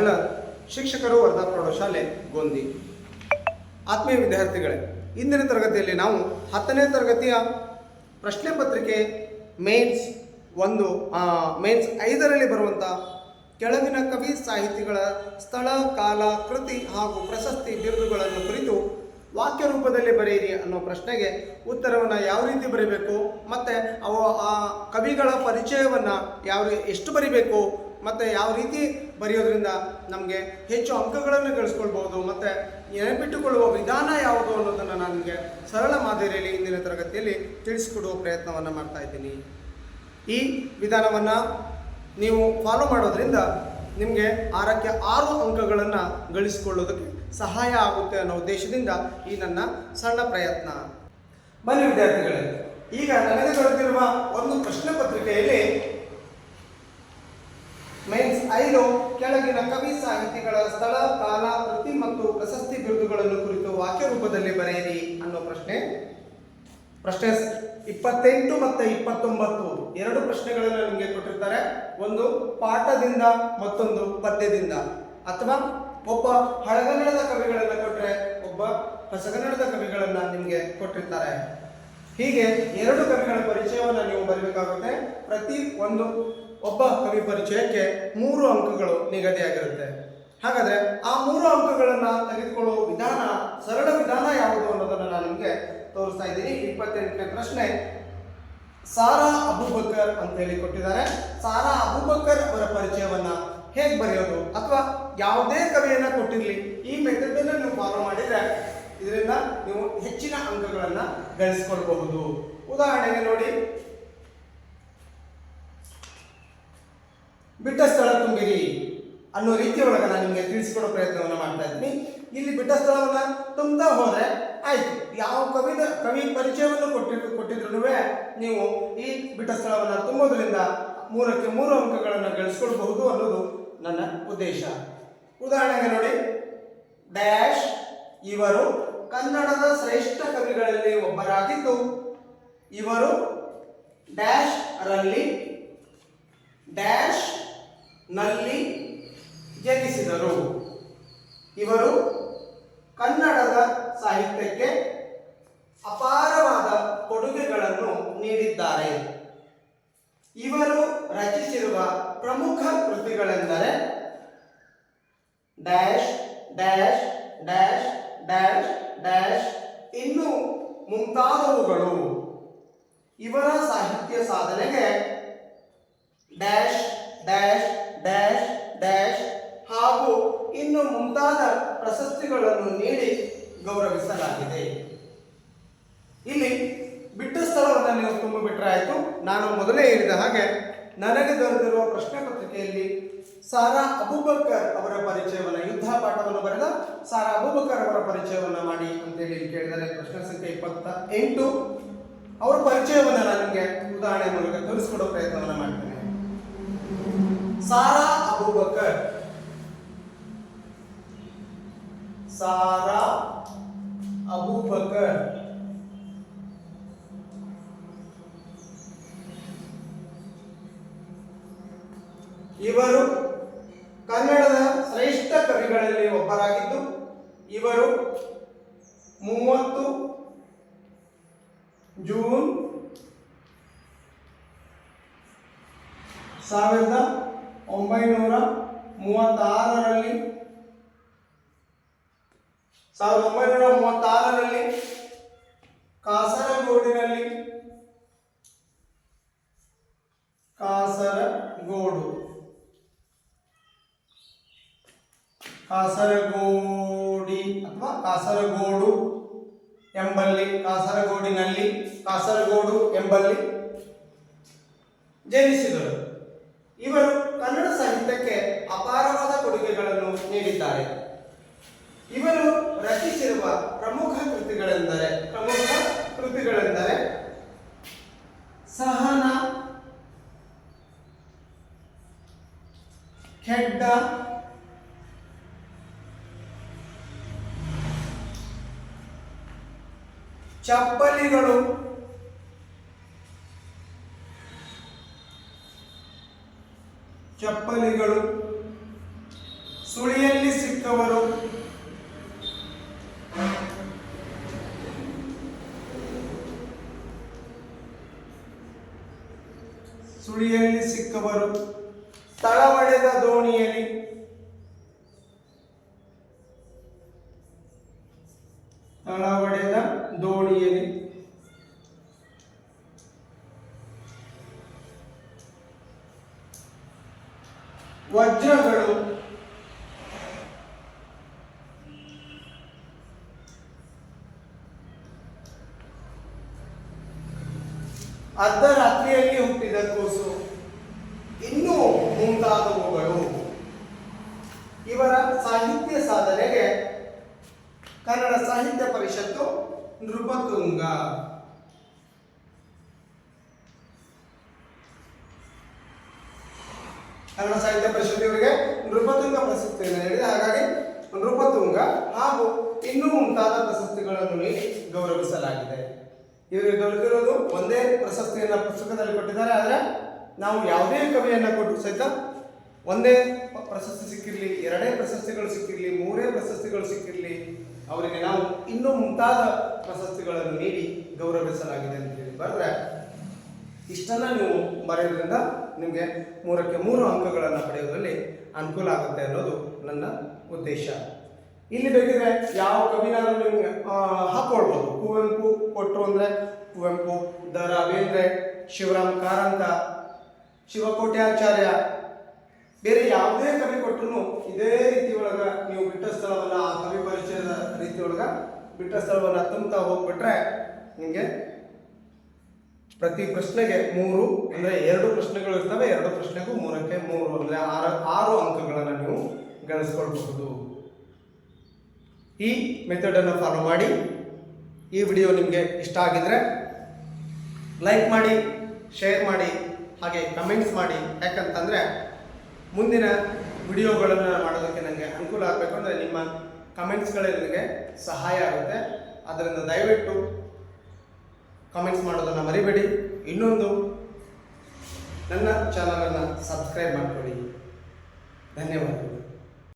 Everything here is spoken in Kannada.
ಹಳ್ಳ ಶಿಕ್ಷಕರು ವರ್ಧಾ ಪ್ರೌಢಶಾಲೆ ಗೊಂದಿ. ಆತ್ಮೀಯ ವಿದ್ಯಾರ್ಥಿಗಳೇ, ಇಂದಿನ ತರಗತಿಯಲ್ಲಿ ನಾವು ಹತ್ತನೇ ತರಗತಿಯ ಪ್ರಶ್ನೆ ಪತ್ರಿಕೆ ಮೇನ್ಸ್ ಒಂದು ಮೇನ್ಸ್ ಐದರಲ್ಲಿ ಬರುವಂಥ ಕೆಳಗಿನ ಕವಿ ಸಾಹಿತಿಗಳ ಸ್ಥಳ, ಕಾಲ, ಕೃತಿ ಹಾಗೂ ಪ್ರಶಸ್ತಿ ಬಿರುದುಗಳನ್ನು ಕುರಿತು ವಾಕ್ಯ ರೂಪದಲ್ಲಿ ಬರೆಯಿರಿ ಅನ್ನೋ ಪ್ರಶ್ನೆಗೆ ಉತ್ತರವನ್ನು ಯಾವ ರೀತಿ ಬರೀಬೇಕು, ಮತ್ತು ಅವು ಆ ಕವಿಗಳ ಪರಿಚಯವನ್ನು ಯಾವ ಎಷ್ಟು ಬರಿಬೇಕು ಮತ್ತು ಯಾವ ರೀತಿ ಬರೆಯೋದ್ರಿಂದ ನಮಗೆ ಹೆಚ್ಚು ಅಂಕಗಳನ್ನು ಗಳಿಸ್ಕೊಳ್ಬೋದು ಮತ್ತು ನೆನಪಿಟ್ಟುಕೊಳ್ಳುವ ವಿಧಾನ ಯಾವುದು ಅನ್ನೋದನ್ನು ನನಗೆ ಸರಳ ಮಾದರಿಯಲ್ಲಿ ಇಂದಿನ ತರಗತಿಯಲ್ಲಿ ತಿಳಿಸಿಕೊಡುವ ಪ್ರಯತ್ನವನ್ನು ಮಾಡ್ತಾ ಇದ್ದೀನಿ. ಈ ವಿಧಾನವನ್ನು ನೀವು ಫಾಲೋ ಮಾಡೋದ್ರಿಂದ ನಿಮಗೆ ಆರಕ್ಕೆ ಆರು ಅಂಕಗಳನ್ನು ಗಳಿಸಿಕೊಳ್ಳೋದಕ್ಕೆ ಸಹಾಯ ಆಗುತ್ತೆ ಅನ್ನೋ ಉದ್ದೇಶದಿಂದ ಈ ನನ್ನ ಸಣ್ಣ ಪ್ರಯತ್ನ. ಬನ್ನಿ ವಿದ್ಯಾರ್ಥಿಗಳೇ, ಈಗ ನನಗೆ ದೊರೆತಿರುವ ಒಂದು ಪ್ರಶ್ನೆ ಪತ್ರಿಕೆಯಲ್ಲಿ ಮೈನ್ಸ್ ಐದು ಕೆಳಗಿನ ಕವಿ ಸಾಹಿತಿಗಳ ಸ್ಥಳ ಕಾಲ ಕೃತಿ ಮತ್ತು ಪ್ರಶಸ್ತಿ ಬಿರುದುಗಳನ್ನು ಕುರಿತು ವಾಕ್ಯ ರೂಪದಲ್ಲಿ ಬರೆಯಿರಿ ಅನ್ನೋ ಪ್ರಶ್ನೆ. ಪ್ರಶ್ನೆ ಇಪ್ಪತ್ತೆಂಟು ಮತ್ತು ಇಪ್ಪತ್ತೊಂಬತ್ತು ಎರಡು ಪ್ರಶ್ನೆಗಳನ್ನು ನಿಮಗೆ ಕೊಟ್ಟಿರ್ತಾರೆ. ಒಂದು ಪಾಠದಿಂದ, ಮತ್ತೊಂದು ಪದ್ಯದಿಂದ. ಅಥವಾ ಒಬ್ಬ ಹಳಗನ್ನಡದ ಕವಿಗಳನ್ನು ಕೊಟ್ಟರೆ ಒಬ್ಬ ಹೊಸಗನ್ನಡದ ಕವಿಗಳನ್ನು ನಿಮಗೆ ಕೊಟ್ಟಿರ್ತಾರೆ. ಹೀಗೆ ಎರಡು ಕವಿಗಳ ಪರಿಚಯವನ್ನು ನೀವು ಬರಬೇಕಾಗುತ್ತೆ. ಪ್ರತಿ ಒಂದು ಒಬ್ಬ ಕವಿ ಪರಿಚಯಕ್ಕೆ ಮೂರು ಅಂಕಗಳು ನಿಗದಿಯಾಗಿರುತ್ತೆ. ಹಾಗಾದ್ರೆ ಆ ಮೂರು ಅಂಕಗಳನ್ನು ತೆಗೆದುಕೊಳ್ಳುವ ವಿಧಾನ, ಸರಳ ವಿಧಾನ ಯಾವುದು ಅನ್ನೋದನ್ನು ನಾನು ನಿಮಗೆ ತೋರಿಸ್ತಾ ಇದ್ದೀನಿ. ಇಪ್ಪತ್ತೆಂಟನೇ ಪ್ರಶ್ನೆ. ಸಾರಾ ಅಬೂಬಕರ್ ಅಂತ ಹೇಳಿ ಕೊಟ್ಟಿದ್ದಾರೆ. ಸಾರಾ ಅಬೂಬಕರ್ ಅವರ ಪರಿಚಯವನ್ನ ಹೇಗೆ ಬರೆಯೋದು? ಅಥವಾ ಯಾವುದೇ ಕವಿಯನ್ನ ಕೊಟ್ಟಿರಲಿ, ಈ ಮೆಥಡ್ ಅನ್ನು ನೀವು ಫಾಲೋ ಮಾಡಿದ್ರೆ ಇದರಿಂದ ನೀವು ಹೆಚ್ಚಿನ ಅಂಕಗಳನ್ನು ಗಳಿಸ್ಕೊಳ್ಬಹುದು. ಉದಾಹರಣೆಗೆ ನೋಡಿ ಬಿಟ್ಟ ಸ್ಥಳ ತುಂಬಿರಿ ಅನ್ನೋ ರೀತಿಯೊಳಗೆ ನಾನು ನಿಮಗೆ ತಿಳಿಸಿಕೊಡೋ ಪ್ರಯತ್ನವನ್ನು ಮಾಡ್ತಾ ಇದ್ದೀನಿ. ಇಲ್ಲಿ ಬಿಟ್ಟ ಸ್ಥಳವನ್ನು ತುಂಬ್ತಾ ಹೋದರೆ ಆಯ್ತು. ಯಾವ ಕವಿ ಕವಿ ಪರಿಚಯವನ್ನು ಕೊಟ್ಟಿದ್ರು ಕೊಟ್ಟಿದ್ರು ನೀವು ಈ ಬಿಟ್ಟ ಸ್ಥಳವನ್ನು ತುಂಬೋದ್ರಿಂದ ಮೂರಕ್ಕೆ ಮೂರು ಅಂಕಗಳನ್ನು ಗಳಿಸ್ಕೊಳ್ಬಹುದು ಅನ್ನೋದು ನನ್ನ ಉದ್ದೇಶ. ಉದಾಹರಣೆಗೆ ನೋಡಿ. ಡ್ಯಾಶ್ ಇವರು ಕನ್ನಡದ ಶ್ರೇಷ್ಠ ಕವಿಗಳಲ್ಲಿ ಒಬ್ಬರಾಗಿದ್ದು. ಇವರು ಡ್ಯಾಶ್ ರಲ್ಲಿ ನಲ್ಲಿ ಜನಿಸಿದರು. ಇವರು ಕನ್ನಡದ ಸಾಹಿತ್ಯಕ್ಕೆ ಅಪಾರವಾದ ಕೊಡುಗೆಗಳನ್ನು ನೀಡಿದ್ದಾರೆ. ಇವರು ರಚಿಸಿರುವ ಪ್ರಮುಖ ಕೃತಿಗಳೆಂದರೆ dash dash dash dash dash ಇನ್ನು ಮುಂತಾದವುಗಳು. ಇವರ ಸಾಹಿತ್ಯ ಸಾಧನೆಗೆ ಡ್ಯಾಶ್ ಡ್ಯಾಶ್ ಡ್ಯಾಶ್ ಡ್ಯಾಶ್ ಹಾಗೂ ಇನ್ನು ಮುಂತಾದ ಪ್ರಶಸ್ತಿಗಳನ್ನು ನೀಡಿ ಗೌರವಿಸಲಾಗಿದೆ. ಇಲ್ಲಿ ಬಿಟ್ಟ ಸ್ಥಳವನ್ನು ನೀವು ತುಂಬಿಬಿಟ್ರೆ ಆಯಿತು. ನಾನು ಮೊದಲೇ ಹೇಳಿದ ಹಾಗೆ ನನಗೆ ದೊರೆತಿರುವ ಪ್ರಶ್ನೆ ಪತ್ರಿಕೆಯಲ್ಲಿ ಸಾರಾ ಅಬೂಬಕರ್ ಅವರ ಪರಿಚಯವನ್ನು, ಯುದ್ಧ ಪಾಠವನ್ನು ಬರೆದ ಸಾರಾ ಅಬೂಬಕರ್ ಅವರ ಪರಿಚಯವನ್ನು ಮಾಡಿ ಅಂತೇಳಿ ಕೇಳಿದರೆ ಪ್ರಶ್ನೆ ಸಂಖ್ಯೆ ಇಪ್ಪತ್ತ ಎಂಟು. ಅವರ ಪರಿಚಯವನ್ನು ನಾನು ನಿಮಗೆ ಉದಾಹರಣೆ ಮೂಲಕ ತೋರಿಸಿಕೊಡೋ ಪ್ರಯತ್ನವನ್ನು ಮಾಡ್ತೇನೆ. ಸಾರಾ ಅಬೂಬಕರ್ ಸಾರಾ ಅಬೂಬಕರ್ ಇವರು ಕನ್ನಡದ ಶ್ರೇಷ್ಠ ಕವಿಗಳಲ್ಲಿ ಒಬ್ಬರಾಗಿದ್ದು ಇವರು ಮೂವತ್ತು ಜೂನ್ ಸಾವಿರದ ಒಂಬೈನೂರ ಮೂವತ್ತಾರರಲ್ಲಿ ಸಾವಿರದ ಒಂಬೈನೂರ ಮೂವತ್ತಾರರಲ್ಲಿ ಕಾಸರಗೋಡಿನಲ್ಲಿ ಕಾಸರಗೋಡು. ಕಾಸರಗೋಡಿ ಅಥವಾ ಕಾಸರಗೋಡು ಎಂಬಲ್ಲಿ, ಕಾಸರಗೋಡಿನಲ್ಲಿ ಕಾಸರಗೋಡು ಎಂಬಲ್ಲಿ ಜನಿಸಿದರು. ಇವರು ಕನ್ನಡ ಸಾಹಿತ್ಯಕ್ಕೆ ಅಪಾರವಾದ ಕೊಡುಗೆಗಳನ್ನು ನೀಡಿದ್ದಾರೆ. ಇವರು ರಚಿಸಿರುವ ಪ್ರಮುಖ ಕೃತಿಗಳೆಂದರೆ ಪ್ರಮುಖ ಕೃತಿಗಳೆಂದರೆ ಸಹನ ಖೆಡ್ಡ ಚಪ್ಪಲಿಗಳು ಚಪ್ಪಲಿಗಳು ಚಿಕ್ಕವರು ಸಿಕ್ಕವರು ತಳವಡೆದ ದೋಣಿಯಲ್ಲಿ. ತಳವಡೆದ ದೋಣಿಯಲ್ಲಿ. ವಜ್ರಗಳು ಅರ್ಧರಾತ್ರಿಯಲ್ಲಿ ಹುಟ್ಟಿದ ಕೂಸು ಇನ್ನೂ ಮುಂತಾದವುಗಳು. ಇವರ ಸಾಹಿತ್ಯ ಸಾಧನೆಗೆ ಕನ್ನಡ ಸಾಹಿತ್ಯ ಪರಿಷತ್ತು ನೃಪತುಂಗ. ಕನ್ನಡ ಸಾಹಿತ್ಯ ಪರಿಷತ್ ಇವರಿಗೆ ನೃಪತುಂಗ ಪ್ರಶಸ್ತಿಯನ್ನು ನೀಡಿದೆ. ಹಾಗಾಗಿ ನೃಪತುಂಗ ಹಾಗೂ ಇನ್ನೂ ಮುಂತಾದ ಪ್ರಶಸ್ತಿಗಳನ್ನು ನೀಡಿ ಗೌರವಿಸಲಾಗಿದೆ. ಇವರಿಗೆ ದೊರೆತಿರೋದು ಒಂದೇ ಪ್ರಶಸ್ತಿಯನ್ನು ಪುಸ್ತಕದಲ್ಲಿ ಕೊಟ್ಟಿದ್ದಾರೆ, ಆದರೆ ನಾವು ಯಾವುದೇ ಕವಿಯನ್ನ ಕೊಟ್ಟು ಸಹಿತ ಒಂದೇ ಪ್ರಶಸ್ತಿ ಸಿಕ್ಕಿರಲಿ, ಎರಡೇ ಪ್ರಶಸ್ತಿಗಳು ಸಿಕ್ಕಿರಲಿ, ಮೂರೇ ಪ್ರಶಸ್ತಿಗಳು ಸಿಕ್ಕಿರಲಿ, ಅವರಿಗೆ ನಾವು ಇನ್ನೂ ಮುಂತಾದ ಪ್ರಶಸ್ತಿಗಳನ್ನು ನೀಡಿ ಗೌರವಿಸಲಾಗಿದೆ ಅಂತ ಹೇಳಿ ಬರೆದ್ರೆ ಇಷ್ಟನ್ನ ನೀವು ಬರೆಯೋದ್ರಿಂದ ನಿಮಗೆ ಮೂರಕ್ಕೆ ಮೂರು ಅಂಕಗಳನ್ನು ಪಡೆಯುವುದರಲ್ಲಿ ಅನುಕೂಲ ಆಗುತ್ತೆ ಅನ್ನೋದು ನನ್ನ ಉದ್ದೇಶ. ಇಲ್ಲಿ ಬೇಕಿದ್ರೆ ಯಾವ ಕವಿನಾದ್ರೂ ನಿಮ್ಗೆ ಹಾಕೊಳ್ಬಹುದು ಕುವೆಂಪು ಕೊಟ್ಟರು ಅಂದ್ರೆ ಕುವೆಂಪು, ದ ರಾ ಬೇಂದ್ರೆ ಶಿವರಾಮ್ ಕಾರಂತ, ಶಿವಕೋಟ್ಯಾಚಾರ್ಯ. ಬೇರೆ ಯಾವುದೇ ಕವಿ ಕೊಟ್ಟರು ಇದೇ ರೀತಿ ಒಳಗ ನೀವು ಬಿಟ್ಟ ಸ್ಥಳವನ್ನ, ಆ ಕವಿ ಪರಿಚಯದ ರೀತಿ ಒಳಗ ಬಿಟ್ಟ ಸ್ಥಳವನ್ನ ತುಂಬುತ್ತಾ ಹೋಗ್ಬಿಟ್ರೆ ನಿಮಗೆ ಪ್ರತಿ ಪ್ರಶ್ನೆಗೆ ಮೂರು ಅಂದ್ರೆ ಎರಡು ಪ್ರಶ್ನೆಗಳು ಇರ್ತವೆ. ಎರಡು ಪ್ರಶ್ನೆಗೂ ಮೂರಕ್ಕೆ ಮೂರು ಅಂದ್ರೆ ಆರು ಆರು ಅಂಕಗಳನ್ನು ನೀವು ಗಳಿಸ್ಕೊಳ್ಬಹುದು. ಈ ಮೆಥಡನ್ನು ಫಾಲೋ ಮಾಡಿ. ಈ ವಿಡಿಯೋ ನಿಮಗೆ ಇಷ್ಟ ಆಗಿದ್ರೆ ಲೈಕ್ ಮಾಡಿ ಶೇರ್ ಮಾಡಿ, ಹಾಗೆ ಕಮೆಂಟ್ಸ್ ಮಾಡಿ. ಯಾಕಂತಂದರೆ ಮುಂದಿನ ವಿಡಿಯೋಗಳನ್ನು ಮಾಡೋದಕ್ಕೆ ನನಗೆ ಅನುಕೂಲ ಆಗಬೇಕು ಅಂದರೆ ನಿಮ್ಮ ಕಮೆಂಟ್ಸ್ಗಳೇ ನನಗೆ ಸಹಾಯ ಆಗುತ್ತೆ. ಅದರಿಂದ ದಯವಿಟ್ಟು ಕಮೆಂಟ್ಸ್ ಮಾಡೋದನ್ನು ಮರಿಬೇಡಿ. ಇನ್ನೊಂದು, ನನ್ನ ಚಾನಲನ್ನು ಸಬ್ಸ್ಕ್ರೈಬ್ ಮಾಡಿಕೊಳ್ಳಿ. ಧನ್ಯವಾದಗಳು.